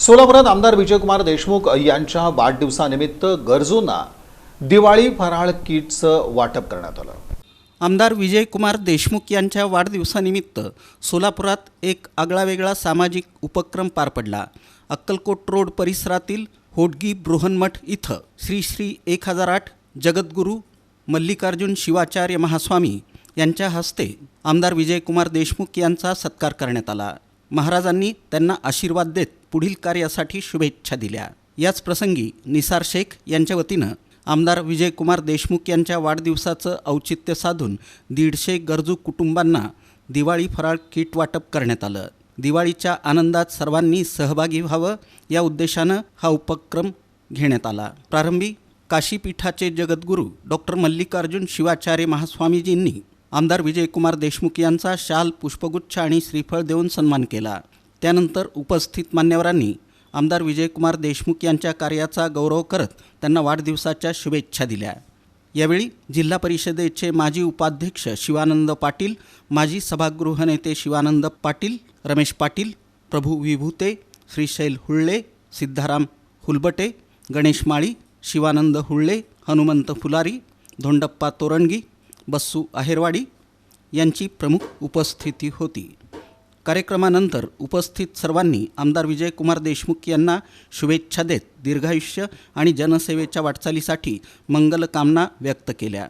सोलापुरात आमदार विजयकुमार देशमुख यांच्या वाढदिवसानिमित्त गरजूंना दिवाळी फराळ किटचं वाटप करण्यात आलं. आमदार विजयकुमार देशमुख यांच्या वाढदिवसानिमित्त सोलापुरात एक आगळावेगळा सामाजिक उपक्रम पार पडला. अक्कलकोट रोड परिसरातील होडगी बृहन्मठ इथं श्री श्री एक हजार आठ जगद्गुरू मल्लिकार्जुन शिवाचार्य महास्वामी यांच्या हस्ते आमदार विजयकुमार देशमुख यांचा सत्कार करण्यात आला. महाराजांनी त्यांना आशीर्वाद देत पुढील कार्यासाठी शुभेच्छा दिल्या. याच प्रसंगी निसार शेख यांच्या वतीनं आमदार विजयकुमार देशमुख यांच्या वाढदिवसाचं औचित्य साधून दीडशे गरजू कुटुंबांना दिवाळी फराळ किट वाटप करण्यात आलं. दिवाळीच्या आनंदात सर्वांनी सहभागी व्हावं या उद्देशानं हा उपक्रम घेण्यात आला. प्रारंभी काशीपीठाचे जगद्गुरू डॉक्टर मल्लिकार्जुन शिवाचार्य महास्वामीजींनी आमदार विजयकुमार देशमुख यांचा शाल पुष्पगुच्छ आणि श्रीफळ देऊन सन्मान केला. त्यानंतर उपस्थित मान्यवरांनी आमदार विजयकुमार देशमुख यांच्या कार्याचा गौरव करत त्यांना वाढदिवसाच्या शुभेच्छा दिल्या. यावेळी जिल्हा परिषदेचे माजी उपाध्यक्ष शिवानंद पाटील माजी सभागृह नेते शिवानंद पाटील रमेश पाटील प्रभू विभूते श्रीशैल हुळ्ळे सिद्धाराम हुलबटे गणेश माळी शिवानंद हुळ्ळे हनुमंत फुलारी धोंडप्पा तोरणगी बस्सू आहेरवाडी यांची प्रमुख उपस्थिती होती. कार्यक्रमानंतर उपस्थित सर्वांनी आमदार विजयकुमार देशमुख यांना शुभेच्छा देत दीर्घायुष्य आणि जनसेवेच्या वाटचालीसाठी मंगलकामना व्यक्त केल्या.